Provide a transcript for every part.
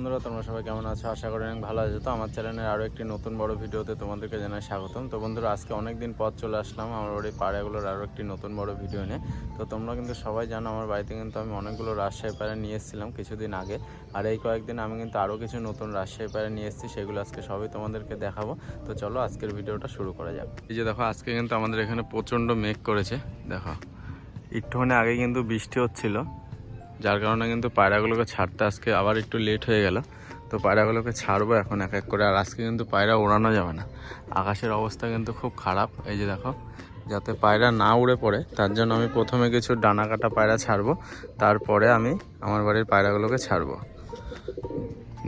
বন্ধুরা, তোমরা সবাই কেমন আছো? আশা করি অনেক ভালো আছো। তো আমার চ্যানেলের আরও একটি নতুন বড় ভিডিওতে তোমাদেরকে জানাই স্বাগতম। তো বন্ধুরা, আজকে অনেক দিন পর চলে আসলাম আমার বাড়ির পাড়াগুলোর আরও একটি নতুন বড় ভিডিও নিয়ে। তো তোমরা কিন্তু সবাই জানো, আমার বাড়িতে কিন্তু আমি অনেকগুলো রাজশাহী পাড়া নিয়ে এসেছিলাম কিছুদিন আগে। আর এই কয়েকদিন আমি কিন্তু আরও কিছু নতুন রাজশাহী পাড়া নিয়ে এসেছি, সেগুলো আজকে সবই তোমাদেরকে দেখাবো। তো চলো, আজকের ভিডিওটা শুরু করা যাক। এই যে দেখো, আজকে কিন্তু আমাদের এখানে প্রচণ্ড মেঘ করেছে। দেখো, একটুখানি আগে কিন্তু বৃষ্টি হচ্ছিল। যার কারণে কিন্তু পায়রাগুলোকে ছাড়তে আজকে আবার একটু লেট হয়ে গেল। তো পায়রাগুলোকে ছাড়বো এখন এক এক করে। আর আজকে কিন্তু পায়রা ওড়ানো যাবে না। আকাশের অবস্থা কিন্তু খুব খারাপ। এই যে দেখো, যাতে পায়রা না উড়ে পড়ে, তার জন্য আমি প্রথমে কিছু ডানা কাটা পায়রা ছাড়বো। তারপরে আমি আমার বাড়ির পায়রাগুলোকে ছাড়বো।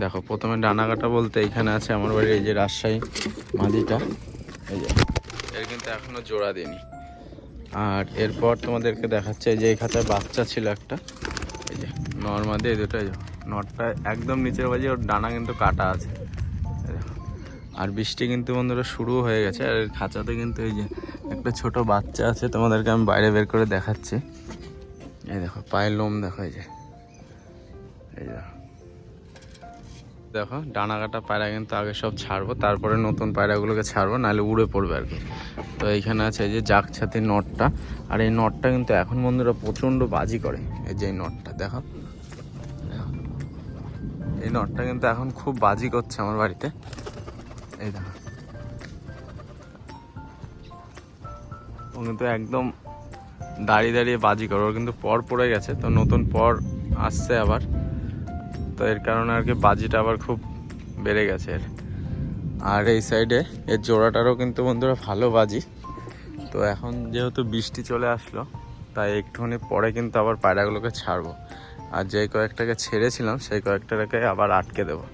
দেখো, প্রথমে ডানা কাটা বলতে এইখানে আছে আমার বাড়ির এই যে রাজশাহী মাদিটা এই যে, এর কিন্তু এখনও জোড়া দিইনি। আর এরপর তোমাদেরকে দেখাচ্ছে যে এই খাতায় বাচ্চা ছিল একটা। এই যে নর্মাদি এই দুটো এই যে নটটা একদম নিচের বাজে, ওর ডানা কিন্তু কাটা আছে। আর বৃষ্টি কিন্তু বন্ধুরা শুরু হয়ে গেছে, আর খাঁচাতে কিন্তু এই যে একটা ছোট বাচ্চা আছে, তোমাদেরকে আমি বাইরে বের করে দেখাচ্ছি। এই দেখো, পায়ের লোম দেখো, এই যে। এই দেখো দেখো, ডানা কাটা পায়রা কিন্তু আগে সব ছাড়বো, তারপরে নতুন পায়রাগুলোকে ছাড়বো, নাহলে উড়ে পড়বে আর কি। তো এইখানে আছে এই যে জাক ছাতির নটটা, আর এই নটটা কিন্তু এখন বন্ধুরা প্রচণ্ড বাজি করে, এই যে এই নটটা, দেখো। এই নটটা কিন্তু এখন খুব বাজি করছে আমার বাড়িতে। এই দেখো। ও কিন্তু একদম দাঁড়িয়ে দাঁড়িয়ে বাজি করে। ওর কিন্তু পর পড়ে গেছে, তো নতুন পর আসছে আবার। তো এর কারণে আর কি বাজিটা আবার খুব বেড়ে গেছে এর। আর এই সাইডে এর জোড়াটারও কিন্তু বন্ধুরা ভালো বাজি। তো এখন যেহেতু বৃষ্টি চলে আসলো, তাই একটুখানি পরে কিন্তু আবার পায়রাগুলোকে ছাড়বো। আর যে কয়েকটাকে ছেড়েছিলাম, সেই কয়েকটাকে আবার আটকে দেবো।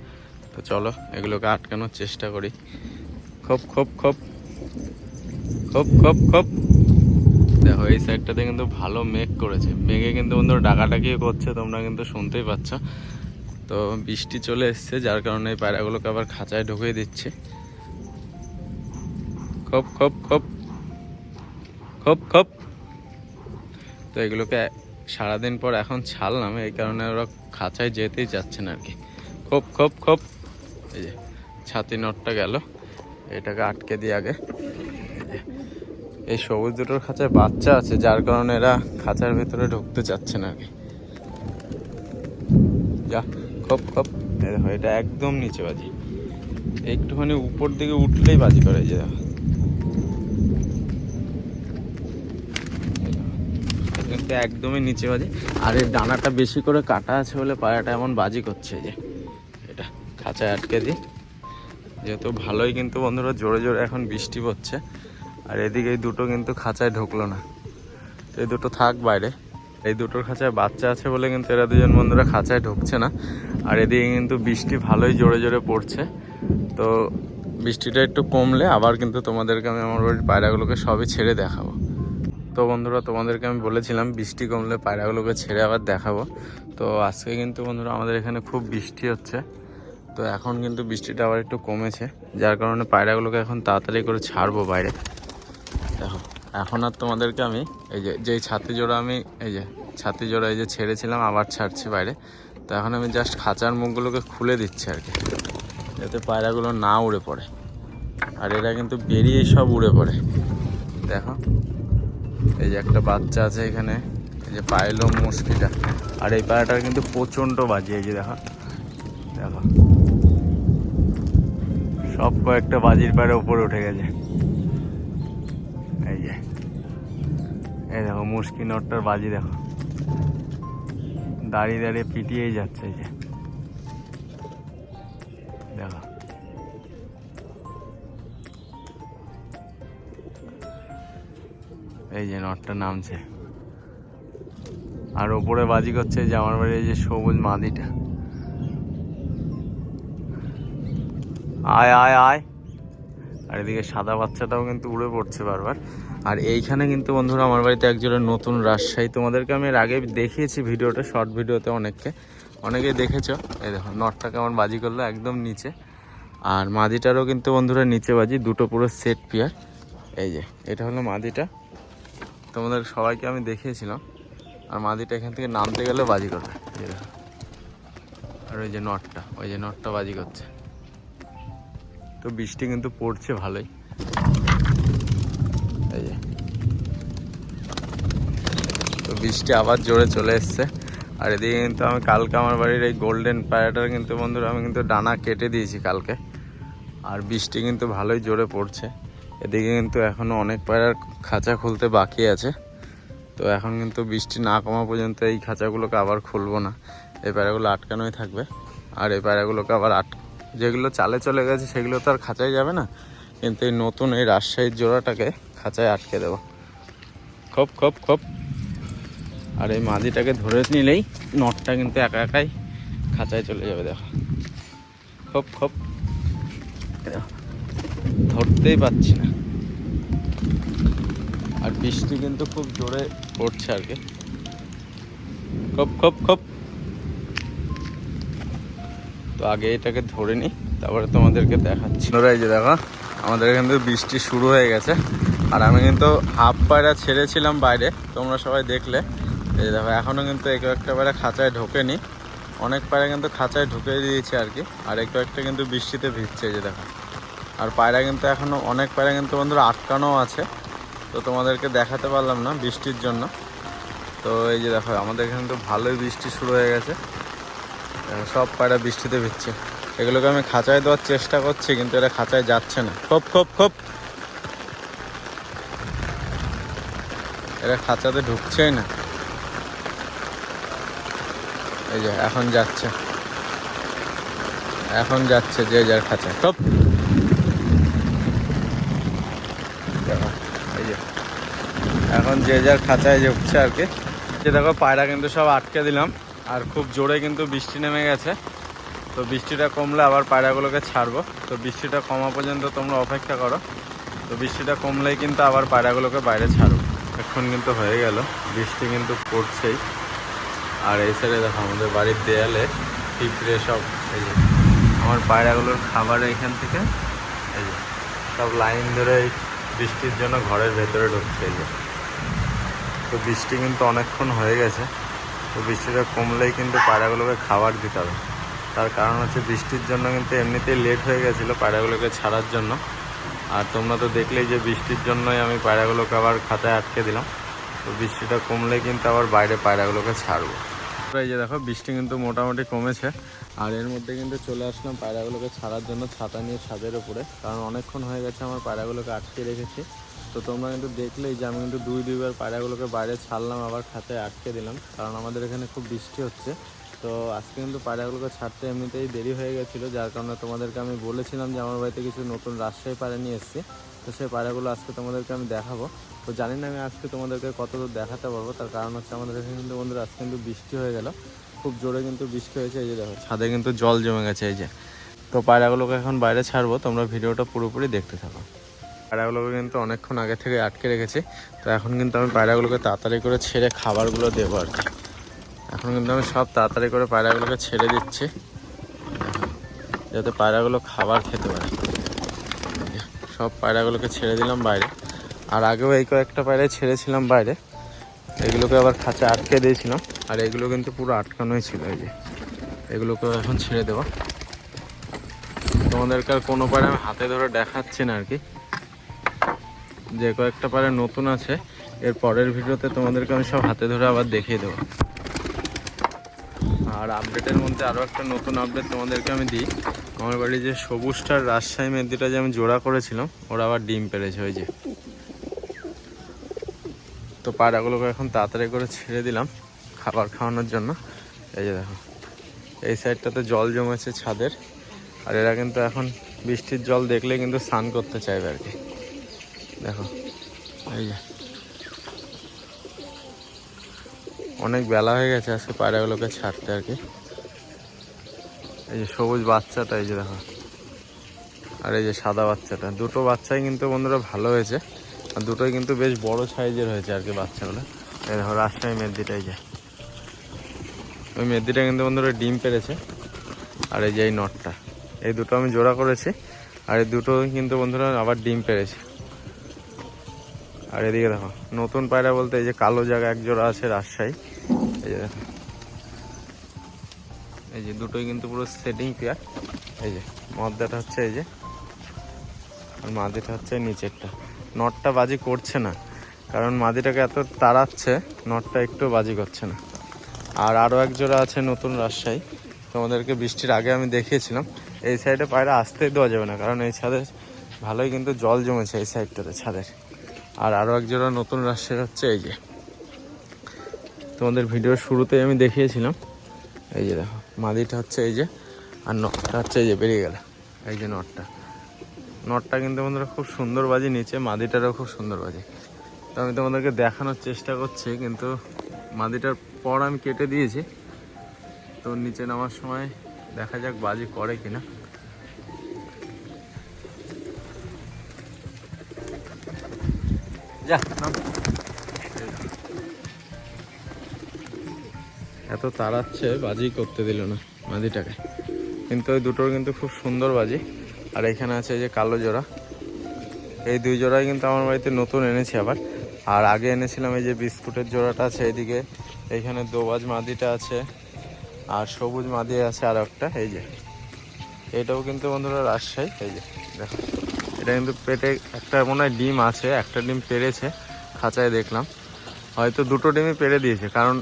তো চলো, এগুলোকে আটকানোর চেষ্টা করি। খোপ খোপ খোপ। খোপ খোপ খোপ। দেখো, এই সাইডটাতে কিন্তু ভালো মেঘ করেছে। মেঘে কিন্তু বন্ধুরা ডাকাডাকি করছে, তোমরা কিন্তু শুনতেই পাচ্ছ। তো বৃষ্টি চলে এসছে, যার কারণে এই পায়রাগুলোকে আবার খাঁচায় ঢুকিয়ে দিচ্ছে। খোপ খোপ খোপ। খোপ খোপ। তো এগুলোকে সারাদিন পর এখন ছাড়লাম, এই কারণে ওরা খাঁচায় যেতেই যাচ্ছে না আর কি খোপ খোপ খোপ। এই যে, ছাতি নটটা গেল। এটাকে আটকে দিয়ে আগে। এই সবুজ দুটোর খাঁচায় বাচ্চা আছে, যার কারণে এরা খাঁচার ভেতরে ঢুকতে চাচ্ছে না আর কি যা, খপ দেখো, এটা একদম নিচে বাজি। একটুখানি উপর দিকে উঠলেই বাজি করে যে এই দেখো। কিন্তু একদমই নিচে বাজে। আর এর ডানাটা বেশি করে কাটা আছে বলে পায়াটা এমন বাজি করছে যে, এটা খাঁচায় আটকে দিই। যেহেতু ভালোই কিন্তু বন্ধুরা জোরে জোরে এখন বৃষ্টি পড়ছে, আর এদিকে এই দুটো কিন্তু খাঁচায় ঢুকলো না। এই দুটো থাক বাইরে। এই দুটোর খাঁচায় বাচ্চা আছে বলে কিন্তু এরা দুজন বন্ধুরা খাঁচায় ঢুকছে না। আর এদিকে কিন্তু বৃষ্টি ভালোই জোরে জোরে পড়ছে। তো বৃষ্টিটা একটু কমলে আবার কিন্তু তোমাদেরকে আমি আমার বাড়ির পায়রাগুলোকে সবই ছেড়ে দেখাবো। তো বন্ধুরা, তোমাদেরকে আমি বলেছিলাম বৃষ্টি কমলে পায়রাগুলোকে ছেড়ে আবার দেখাবো। তো আজকে কিন্তু বন্ধুরা আমাদের এখানে খুব বৃষ্টি হচ্ছে। তো এখন কিন্তু বৃষ্টিটা আবার একটু কমেছে, যার কারণে পায়রাগুলোকে এখন তাড়াতাড়ি করে ছাড়বো বাইরে। দেখো, এখন আর তোমাদেরকে আমি এই যে, যেই ছাতি জোড়া আমি, এই যে, ছাতি জোড়া এই যে ছেড়েছিলাম, আবার ছাড়ছি বাইরে। তো এখন আমি জাস্ট খাঁচার মুখগুলোকে খুলে দিচ্ছি আর কি, যাতে পায়রাগুলো না উড়ে পড়ে। আর এরা কিন্তু বেরিয়েই সব উড়ে পড়ে। দেখো এই যে একটা বাচ্চা আছে এখানে, এই যে পায়লো মুসকিটা আর এই পায়রাটার কিন্তু প্রচণ্ড বাজি, এই যে দেখো দেখো। সব কয়েকটা বাজির পায়রা উপরে উঠে গেছে। এই যে, এই দেখো মুশকি নটটার বাজি, দেখো। দাঁড়িয়ে দাঁড়িয়ে পিটিয়েই যাচ্ছে, এই যে। এই যে নটটা নামছে। আর ওপরে বাজি করছে যে আমার বাড়ির যে সবুজ মাদিটা। আয় আয় আয়। আর এদিকে সাদা বাচ্চাটাও কিন্তু উড়ে পড়ছে বারবার। আর এইখানে কিন্তু বন্ধুরা আমার বাড়িতে একজনের নতুন রাজশাহী। তোমাদেরকে আমি এর আগে দেখিয়েছি ভিডিওটা, শর্ট ভিডিওতে অনেককে। অনেকেই দেখেছ। এই দেখো, নটটা কেমন বাজি করল একদম নিচে। আর মাদিটারও কিন্তু বন্ধুরা নিচে বাজি, দুটো পুরো সেট পিয়ার। এই যে, এটা হলো মাদিটা। তোমাদের সবাইকে আমি দেখিয়েছিলাম। আর মাদিটা এখান থেকে নামতে গেলে বাজি করবে। আর ওই যে নটটা, ওই যে নটটা বাজি করছে। তো বৃষ্টি কিন্তু পড়ছে ভালোই। এই যে। তো বৃষ্টি আবার জোরে চলে এসছে। আর এদিকে কিন্তু আমি কালকে আমার বাড়ির এই গোল্ডেন পায়রাটার কিন্তু বন্ধুরা, আমি কিন্তু ডানা কেটে দিয়েছি কালকে। আর বৃষ্টি কিন্তু ভালোই জোরে পড়ছে। এদিকে কিন্তু এখনও অনেক পায়রার খাঁচা খুলতে বাকি আছে। তো এখন কিন্তু বৃষ্টি না কমা পর্যন্ত এই খাঁচাগুলোকে আবার খুলবো না। এই পায়রাগুলো আটকানোই থাকবে। আর এই পায়রাগুলোকে আবার আট যেগুলো চালে চলে গেছে সেগুলো তো আর খাঁচায় যাবে না। কিন্তু এই নতুন এই রাজশাহীর জোড়াটাকে খাঁচায় আটকে দেবো। খপ খপ খপ। আর এই মাঝিটাকে ধরে নিলেই নটটা কিন্তু একা একাই খাঁচায় চলে যাবে দেখো। খপ। এই দেখো, ধরতেই পাচ্ছি না। আর বৃষ্টি কিন্তু খুব জোরে পড়ছে আর কি। খপ খপ খপ। তো আগে এটাকে ধরে নিই, তারপরে তোমাদেরকে দেখাচ্ছি। ওরা এই যে দেখো, আমাদের থেকে বৃষ্টি শুরু হয়ে গেছে। আর আমি কিন্তু হাফ পায়রা ছেড়েছিলাম বাইরে, তোমরা সবাই দেখলে। এই দেখো এখনও কিন্তু এক একটা পায়রা খাঁচায় ঢোকেনি। অনেক পায়রা কিন্তু খাঁচায় ঢুকে দিয়েছে আর কি। আর একটু একটা কিন্তু বৃষ্টিতে ভিজছে যে দেখো। আর পায়রা কিন্তু এখনও অনেক পায়রা কিন্তু বন্ধুরা আটকানো আছে। তো তোমাদেরকে দেখাতে পারলাম না বৃষ্টির জন্য। তো এই যে দেখো, আমাদের এখানে তো ভালোই বৃষ্টি শুরু হয়ে গেছে। সব পায়রা বৃষ্টিতে ভিজছে। এগুলোকে আমি খাঁচায় দেওয়ার চেষ্টা করছি, কিন্তু এরা খাঁচায় যাচ্ছে না। খোপ খোপ খোপ। এরা খাঁচাতে ঢুকছেই না। এই যে, এখন যাচ্ছে। এখন যাচ্ছে যে যার খাঁচায়। খোপ দেখো, এই যে এখন যে যার খাঁচায় ঢুকছে আর কি। যে দেখো পায়রা কিন্তু সব আটকে দিলাম, আর খুব জোরে কিন্তু বৃষ্টি নেমে গেছে। তো বৃষ্টিটা কমলে আবার পায়রাগুলোকে ছাড়বো। তো বৃষ্টিটা কমা পর্যন্ত তোমরা অপেক্ষা করো। তো বৃষ্টিটা কমলেই কিন্তু আবার পায়রাগুলোকে বাইরে ছাড়বো। এখন কিন্তু হয়ে গেল, বৃষ্টি কিন্তু পড়ছেই। আর এই সাইডে দেখো আমাদের বাড়ির দেয়ালে পিঁপড়ে সব, এই যে আমার পায়রাগুলোর খাবার এখান থেকে, এই যে সব লাইন ধরে বৃষ্টির জন্য ঘরের ভেতরে ঢুকছে, এই যে। তো বৃষ্টি কিন্তু অনেকক্ষণ হয়ে গেছে। তো বৃষ্টিটা কমলেই কিন্তু পায়রাগুলোকে খাবার দিতে হবে। তার কারণ হচ্ছে বৃষ্টির জন্য কিন্তু এমনিতেই লেট হয়ে গেছিল পায়রাগুলোকে ছাড়ার জন্য। আর তোমরা তো দেখলেই যে বৃষ্টির জন্যই আমি পায়রাগুলোকে আবার খাতায় আটকে দিলাম। তো বৃষ্টিটা কমলে কিন্তু আবার বাইরে পায়রাগুলোকে ছাড়বো। এই যে দেখো, বৃষ্টি কিন্তু মোটামুটি কমেছে। আর এর মধ্যে কিন্তু চলে আসলাম পায়রাগুলোকে ছাড়ার জন্য ছাতা নিয়ে ছাদের উপরে। কারণ অনেকক্ষণ হয়ে গেছে আমার পায়রাগুলোকে আটকে রেখেছি। তো তোমরা কিন্তু দেখলেই যে আমি কিন্তু দুই, দুইবার পায়রাগুলোকে বাইরে ছাড়লাম, আবার খাতায় আটকে দিলাম। কারণ আমাদের এখানে খুব বৃষ্টি হচ্ছে। তো আজকে কিন্তু পায়রাগুলোকে ছাড়তে এমনিতেই দেরি হয়ে গেছিল, যার কারণে তোমাদেরকে আমি বলেছিলাম যে আমার বাড়িতে কিছু নতুন রাজশাহী পায়রা নিয়ে এসেছি। তো সেই পায়রাগুলো আজকে তোমাদেরকে আমি দেখাবো। তো জানি না আমি আজকে তোমাদেরকে কতদূর দেখাতে পারব, তার কারণ হচ্ছে আমাদের এখানে কিন্তু বন্ধুরা আজকে কিন্তু বৃষ্টি হয়ে গেল। খুব জোরে কিন্তু বৃষ্টি হয়েছে, এই যে দেখো, ছাদে কিন্তু জল জমে গেছে, এই যে। তো পায়রাগুলোকে এখন বাইরে ছাড়বো, তোমরা ভিডিওটা পুরোপুরি দেখতে থাকো। পায়রাগুলোকে কিন্তু অনেকক্ষণ আগে থেকে আটকে রেখেছি। তো এখন কিন্তু আমি পায়রাগুলোকে তাড়াতাড়ি করে ছেড়ে খাবারগুলো দেবো আর কি। এখন কিন্তু আমি সব তাড়াতাড়ি করে পায়রাগুলোকে ছেড়ে দিচ্ছি। যাতে পায়রাগুলো খাবার খেতে পারে। সব পায়রাগুলোকে ছেড়ে দিলাম বাইরে। আর আগেও এই কয়েকটা পায়রায় ছেড়েছিলাম বাইরে। এগুলোকে আবার খাঁচা আটকে দিয়েছিলাম। আর এগুলো কিন্তু পুরো আটকানোই ছিল এই যে। এগুলোকে এখন ছেড়ে দেবো। তোমাদেরকে আর কোনো পায়রা আমি হাতে ধরে দেখাচ্ছি না আর কি। যে কয়েকটা পায়রা নতুন আছে, এর পরের ভিডিওতে তোমাদেরকে আমি সব হাতে ধরে আবার দেখিয়ে দেবো। আর আপডেটের মধ্যে আরও একটা নতুন আপডেট তোমাদেরকে আমি দিই। আমার বাড়ি যে সবুজটার রাজশাহী মেদিটা যে আমি জোড়া করেছিলাম, ওরা আবার ডিম পেরেছে ওই যে। তো পায়রাগুলোকে এখন তাড়াতাড়ি করে ছেড়ে দিলাম খাবার খাওয়ানোর জন্য। এই যে দেখো, এই সাইডটাতে জল জমেছে ছাদের, আর এরা কিন্তু এখন বৃষ্টির জল দেখলে কিন্তু স্নান করতে চাইবে আর কি। দেখো, এই যে। অনেক বেলা হয়ে গেছে, আজকে পায়রাগুলোকে ছাড়তে আর কি। এই যে সবুজ বাচ্চাটা, এই যে দেখো। আর এই যে সাদা বাচ্চাটা। দুটো বাচ্চাই কিন্তু বন্ধুরা ভালো হয়েছে। আর দুটোই কিন্তু বেশ বড় সাইজের হয়েছে আর কি বাচ্চাগুলো। এই দেখো, রাজশাহী মেদিটা এই যে। ওই মেদিটা কিন্তু বন্ধুরা ডিম পেরেছে। আর এই যে এই নটটা। এই দুটো আমি জোড়া করেছি। আর এই দুটো কিন্তু বন্ধুরা আবার ডিম পেরেছে। আর এদিকে দেখো, নতুন পায়রা বলতে এই যে কালো জায়গা এক জোড়া আছে রাজশাহী। এই যে দেখো। এই যে দুটোই কিন্তু পুরো সেটিং পেয়ার এই যে মদ্দাটা হচ্ছে এই যে, আর মাদিটা হচ্ছে নিচেরটা। নটটা বাজি করছে না, কারণ মাদিটাকে এত তাড়াচ্ছে নটটা একটু বাজি করছে না। আর আরও এক জোড়া আছে নতুন রাজশাহী। তোমাদেরকে বৃষ্টির আগে আমি দেখিয়েছিলাম। এই সাইডে পায়রা আসতেই দেওয়া যাবে না, কারণ এই ছাদে ভালোই কিন্তু জল জমেছে এই সাইডটাতে ছাদের। আর আরও এক জোড়া নতুন রাজশাহী হচ্ছে এই যে। তোমাদের ভিডিওর শুরুতেই আমি দেখিয়েছিলাম। এই যে দেখো, মাদিটা হচ্ছে এই যে, আর নটটা হচ্ছে এই যে, বেরিয়ে গেল। এই যে নটটা। নটটা কিন্তু বন্ধুরা খুব সুন্দর বাজি, নিচে মাদিটারও খুব সুন্দর বাজি। তো আমি তোমাদেরকে দেখানোর চেষ্টা করছি, কিন্তু মাদিটার পর আমি কেটে দিয়েছি। তো নিচে নামার সময় দেখা যাক বাজি করে কিনা। এত তাড়াচ্ছে, বাজি করতে দিল না মাদিটাকে কিন্তু ওই দুটোর কিন্তু খুব সুন্দর বাজি। আর এখানে আছে যে কালো জোড়া। এই দুই জোড়াই কিন্তু আমার বাড়িতে নতুন এনেছি আবার। আর আগে এনেছিলাম এই যে বিস্কুটের জোড়াটা আছে এইদিকে এইখানে দোবাজ মাদিটা আছে, আর সবুজ মাদি আছে আর একটা এই যে। এটাও কিন্তু বন্ধুরা রাজশাহী, এই যে, দেখো। এটা কিন্তু পেটে একটা মনে হয় ডিম আছে, একটা ডিম পেরেছে, খাঁচায় দেখলাম। হয়তো দুটো ডিমই পেরে দিয়েছে, কারণ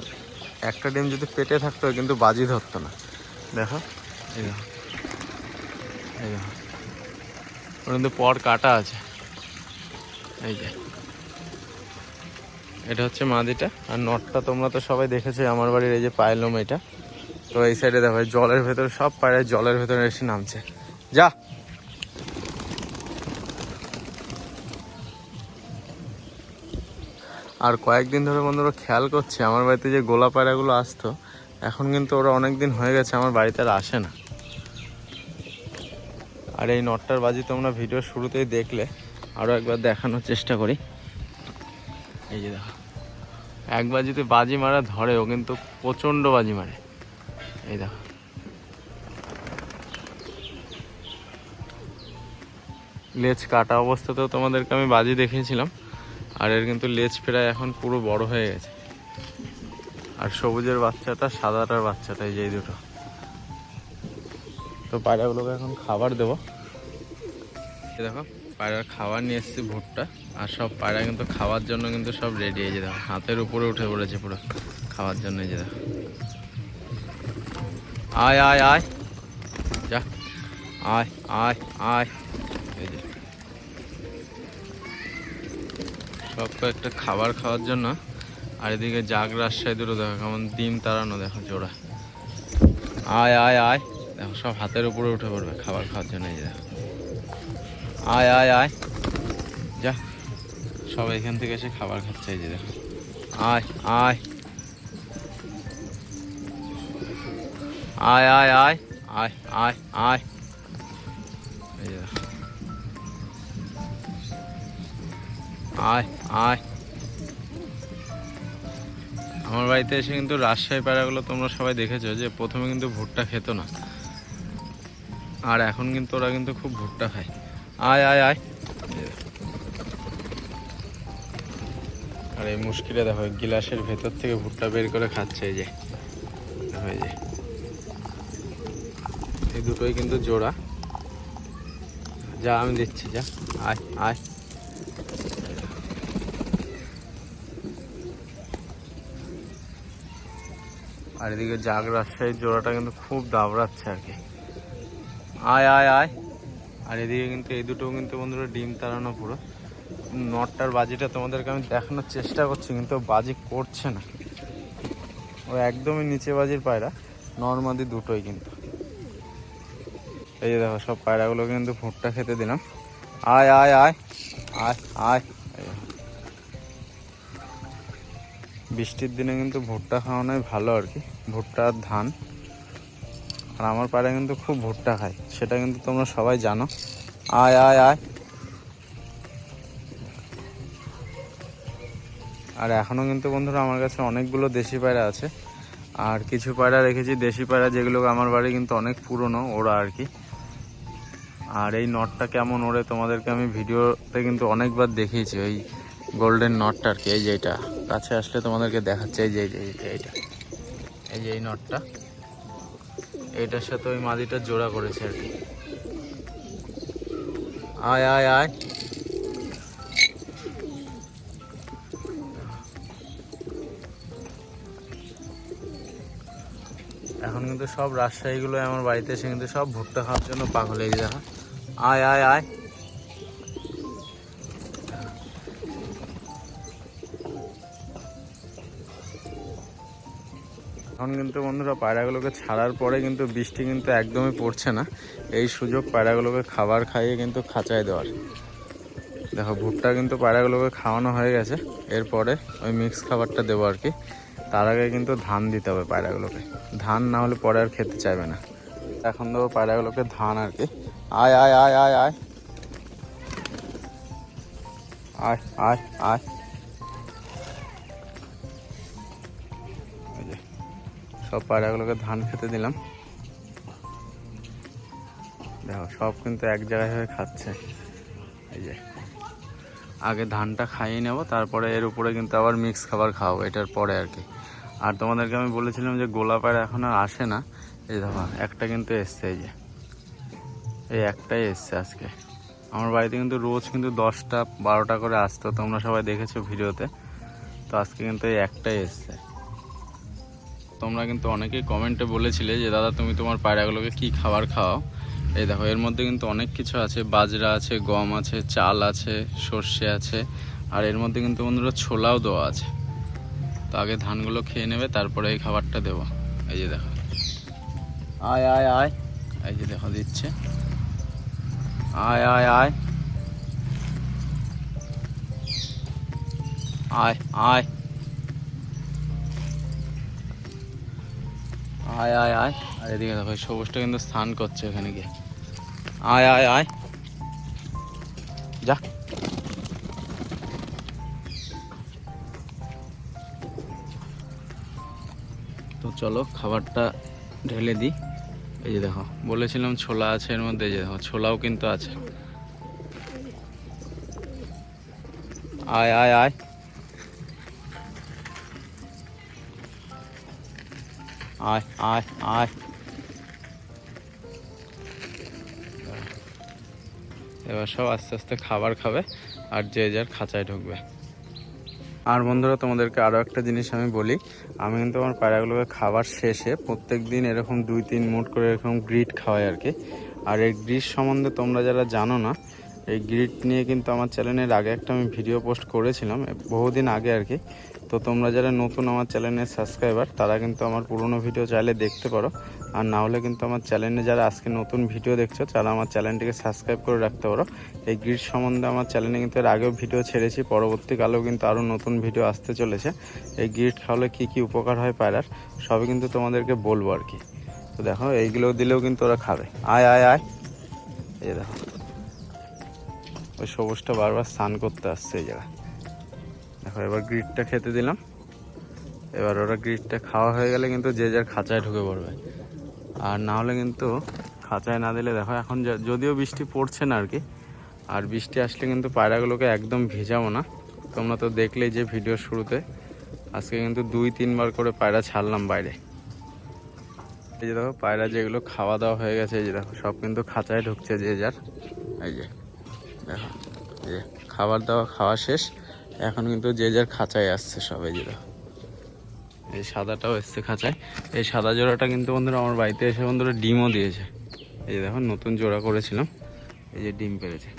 একটা ডিম যদি পেটে থাকতো, কিন্তু বাজি ধরতো না। দেখো, এই দেখো এই দেখো। ওর কিন্তু পর কাটা আছে। এই যে। এটা হচ্ছে মাদিটা, আর নটটা তোমরা তো সবাই দেখেছ, আমার বাড়ির এই যে পায়লম এটা। তো এই সাইডে দেখো জলের ভেতরে, সব পায়রা জলের ভেতরে এসে নামছে। যা! আর কয়েকদিন ধরে বন্ধুরা খেয়াল করছে, আমার বাড়িতে যে গোলা পায়রাগুলো আসতো, এখন কিন্তু ওরা অনেক দিন হয়ে গেছে, আমার বাড়িতে আর আসে না। আর এই নটটার বাজি তোমরা ভিডিও শুরুতেই দেখলে আরও একবার দেখানোর চেষ্টা করি। এই যে দেখো একবার যদি বাজি মারা ধরে, ও কিন্তু প্রচণ্ড বাজি মারে। এই দেখো। লেজ কাটা অবস্থাতেও তোমাদেরকে আমি বাজি দেখিয়েছিলাম। আর এর কিন্তু লেজ প্রায় এখন পুরো বড় হয়ে গেছে। আর সবুজের বাচ্চাটা, সাদাটার বাচ্চাটা এই যে দুটো। তো পায়রাগুলোকে এখন খাবার দেবো। দেখো পায়রার খাবার নিয়ে এসেছি ভুট্টা। আর সব পায়রা কিন্তু খাওয়ার জন্য কিন্তু সব রেডি হয়ে যে দেখো, হাতের উপরে উঠে পড়েছে পুরো খাওয়ার জন্য যে দেখো। আয় আয় আয়। যা। আয় আয় আয়। সব কয়েকটা খাবার খাওয়ার জন্য, আর এদিকে জাগ রাজশাহী দুটো দেখো, কেমন ডিম তাড়ানো দেখো জোড়া। আয় আয় আয়। দেখো, সব হাতের উপরে উঠে পড়বে খাবার খাওয়ার জন্য, এই দেখো। আয় আয় আয়। যা সব এখান থেকে এসে খাবার খাচ্ছে, এই যে দেখো। আয় আয়। আয় আয় আয়। আয় আয় আয়। আয় আয়। আমার বাড়িতে এসে কিন্তু রাজশাহী পায়রাগুলো তোমরা সবাই দেখেছ যে প্রথমে কিন্তু ভুট্টা খেত না। আর এখন কিন্তু ওরা কিন্তু খুব ভুট্টা খায়। আয় আয় আয়। আর এই মুশকিলে দেখো গিলাসের ভেতর থেকে ভুট্টা বের করে খাচ্ছে এই যে। এই যে। এই দুটোই কিন্তু জোড়া। যা, আমি দিচ্ছি, যা। আয় আয়। আর এদিকে জাগ রাজশাহীর জোড়াটা কিন্তু খুব দাবড়াচ্ছে আর কি। আয় আয় আয়। আর এদিকে কিন্তু এই দুটো কিন্তু বন্ধুরা ডিম তাড়ানো পুরো। নটটার বাজিটা তোমাদেরকে আমি দেখানোর চেষ্টা করছি, কিন্তু বাজি করছে না। ও একদমই নিচে বাজির পায়রা, নর্মালি দুটোই কিন্তু। এই যে দেখো, সব পায়রাগুলো কিন্তু ভুট্টা খেতে দিলাম। আয় আয় আয়। আয় আয়। বৃষ্টির দিনে কিন্তু ভুট্টা খাওয়ানোই ভালো আর কি। ভুট্টা আর ধান। আর আমার পাড়ায় কিন্তু খুব ভুট্টা খায়, সেটা কিন্তু তোমরা সবাই জানো। আয় আয় আয়। আর এখনও কিন্তু বন্ধুরা আমার কাছে অনেকগুলো দেশি পায়রা আছে। আর কিছু পায়রা রেখেছি, দেশি পায়রা যেগুলো আমার বাড়ি কিন্তু অনেক পুরনো, ওরা আর কি। আর এই নটটা কেমন ওড়ে তোমাদেরকে আমি ভিডিওতে কিন্তু অনেকবার দেখিয়েছি। ওই গোল্ডেন নটটা আর কি, এই যে এটা কাছে আসলে তোমাদেরকে দেখাচ্ছে, এই যে এই যে এইটা এইটা। এই যে এই নটটা। এইটার সাথে ওই মাদিটা জোড়া করেছে আর কি। আয় আয় আয়। এখন কিন্তু সব রাজশাহীগুলো, আমার বাড়িতে এসে কিন্তু সব ভুট্টা খাওয়ার জন্য পাগল হয়ে দেখা। আয় আয় আয়। এখন কিন্তু বন্ধুরা পায়রাগুলোকে ছাড়ার পরে কিন্তু বৃষ্টি কিন্তু একদমই পড়ছে না। এই সুযোগ পায়রাগুলোকে খাবার খাইয়ে কিন্তু খাঁচায় দেওয়ার। দেখো, ভুট্টা কিন্তু পায়রাগুলোকে খাওয়ানো হয়ে গেছে। এরপরে ওই মিক্স খাবারটা দেবো আর কি। তার আগে কিন্তু ধান দিতে হবে পায়রাগুলোকে। ধান না হলে পরে আর খেতে চাইবে না। এখন দেবো পায়রাগুলোকে ধান আর কি। আয় আয় আয় আয় আয়। আয় আয় আয়। সব পায়রাগুলোকে ধান খেতে দিলাম। দেখো, সব কিন্তু এক জায়গায় হয়ে খাচ্ছে। এই যে, আগে ধানটা খাইয়ে নেব, তারপরে এর উপরে কিন্তু আবার মিক্স খাবার খাওয়াবো, এটার পরে আর কি। আর তোমাদেরকে আমি বলেছিলাম যে গোলা পায়রা এখন আর আসে না। এই দেখো, একটা কিন্তু এসছে, এই যে। এই একটাই এসছে আজকে। আমার বাড়িতে কিন্তু রোজ কিন্তু দশটা, বারোটা করে আসতো, তোমরা সবাই দেখেছ ভিডিওতে। তো আজকে কিন্তু এই একটাই এসছে। তোমরা কিন্তু অনেকেই কমেন্টে বলেছিলে যে, দাদা, তুমি তোমার পায়রাগুলোকে কি খাবার খাওয়াও এই দেখো, এর মধ্যে কিন্তু অনেক কিছু আছে। বাজরা আছে, গম আছে, চাল আছে, সর্ষে আছে, আর এর মধ্যে কিন্তু বন্ধুরা ছোলাও দেওয়া আছে। তো আগে ধানগুলো খেয়ে নেবে, তারপরে এই খাবারটা দেবো। এই যে দেখো। আয় আয় আয়। এই যে দেখো, দিচ্ছে। আয় আয় আয়। আয় আয়। আয় আয় আয়। আর এদিকে দেখো সবুজটা কিন্তু স্নান করছে এখানে গিয়ে। আয় আয় আয়। যা। তো চলো, খাবারটা ঢেলে দিই। এই যে দেখো, বলেছিলাম ছোলা আছে এর মধ্যে, এই যে দেখো, ছোলাও কিন্তু আছে। আয় আয় আয়। আয় আয় আয় এবার সব আস্তে আস্তে খাবার খাবে আর যে যার খাঁচায় ঢুকবে। আর বন্ধুরা তোমাদেরকে আরও একটা জিনিস আমি বলি। আমি কিন্তু আমার পায়রাগুলোকে খাবার শেষে প্রত্যেক দিন এরকম দুই তিন মুট করে এরকম গ্রিট খাওয়াই আর কি। আর এই গ্রিট সম্বন্ধে তোমরা যারা জানো না এই গ্রিট নিয়ে কিন্তু আমার চ্যানেলের আগে একটা আমি ভিডিও পোস্ট করেছিলাম বহুদিন আগে আর কি। তো তোমরা যারা নতুন আমার চ্যানেলের সাবস্ক্রাইবার, তারা কিন্তু আমার পুরনো ভিডিও চাইলে দেখতে পারো। আর না হলে কিন্তু আমার চ্যানেলে যারা আজকে নতুন ভিডিও দেখছ, তারা আমার চ্যানেলটিকে সাবস্ক্রাইব করে রাখতে পারো। এই গ্রিড সম্বন্ধে আমার চ্যানেলে কিন্তু এর আগেও ভিডিও ছেড়েছি, পরবর্তীকালেও কিন্তু আরও নতুন ভিডিও আসতে চলেছে। এই গ্রিড খাওয়ালে কী কী উপকার হয় পায়রার, সবই কিন্তু তোমাদেরকে বলব আর কি। তো দেখো, এইগুলো দিলেও কিন্তু ওরা খাবে। আয় আয় আয়। এই দেখো, ওই সবুজটা বারবার স্নান করতে আসছে এই জায়গায়। দেখো এবার গ্রিডটা খেতে দিলাম। এবার ওরা গ্রিডটা খাওয়া হয়ে গেলে কিন্তু যে যার খাঁচায় ঢুকে পড়বে। আর না হলে কিন্তু খাঁচায় না দিলে দেখো এখন যদিও বৃষ্টি পড়ছে না আর কি আর বৃষ্টি আসলে কিন্তু পায়রাগুলোকে একদম ভেজাবো না। তোমরা তো দেখলেই যে ভিডিও শুরুতে, আজকে কিন্তু দুই তিনবার করে পায়রা ছাড়লাম বাইরে। এই যে দেখো, পায়রা যেগুলো খাওয়া দাওয়া হয়ে গেছে, এই যে দেখো, সব কিন্তু খাঁচায় ঢুকছে যে যার। এই যে, দেখো যে, খাবার দাওয়া খাওয়া শেষ। এখন কিন্তু যে যার খাঁচায় আসছে সবাই যেটা এই সাদাটাও এসছে খাঁচায়। এই সাদা জোড়াটা কিন্তু বন্ধুরা আমার বাড়িতে এসে বন্ধুরা ডিমও দিয়েছে। এই যে দেখো, নতুন জোড়া করেছিলাম। এই যে ডিম পেরেছে।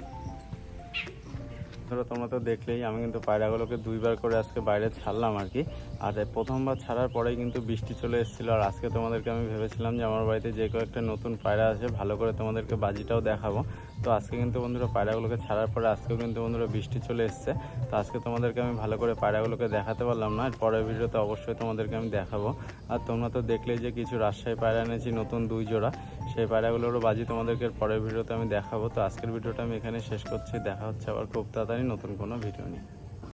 ধরো তোমরা তো দেখলেই, আমি কিন্তু পায়রাগুলোকে দুইবার করে আজকে বাইরে ছাড়লাম আর কি। আর প্রথমবার ছাড়ার পরেই কিন্তু বৃষ্টি চলে এসেছিল। আর আজকে তোমাদেরকে আমি ভেবেছিলাম যে আমার বাড়িতে যে কয়েকটা নতুন পায়রা আছে, ভালো করে তোমাদেরকে বাজিটাও দেখাবো। তো আজকে কিন্তু বন্ধুরা পায়রাগুলোকে ছাড়ার পরে আজকেও কিন্তু বন্ধুরা বৃষ্টি চলে এসছে। তো আজকে তোমাদেরকে আমি ভালো করে পায়রাগুলোকে দেখাতে পারলাম না। পরের ভিডিওতে অবশ্যই তোমাদেরকে আমি দেখাবো। আর তোমরা তো দেখলেই যে কিছু রাজশাহী পায়রা এনেছি, নতুন দুই জোড়া। সেই পায়রাগুলোরও বাজি তোমাদেরকে পরের ভিডিওতে আমি দেখাবো। তো আজকের ভিডিওটা আমি এখানে শেষ করছি। দেখা হচ্ছে আবার খুব তাড়াতাড়ি নতুন কোনো ভিডিও নিয়ে।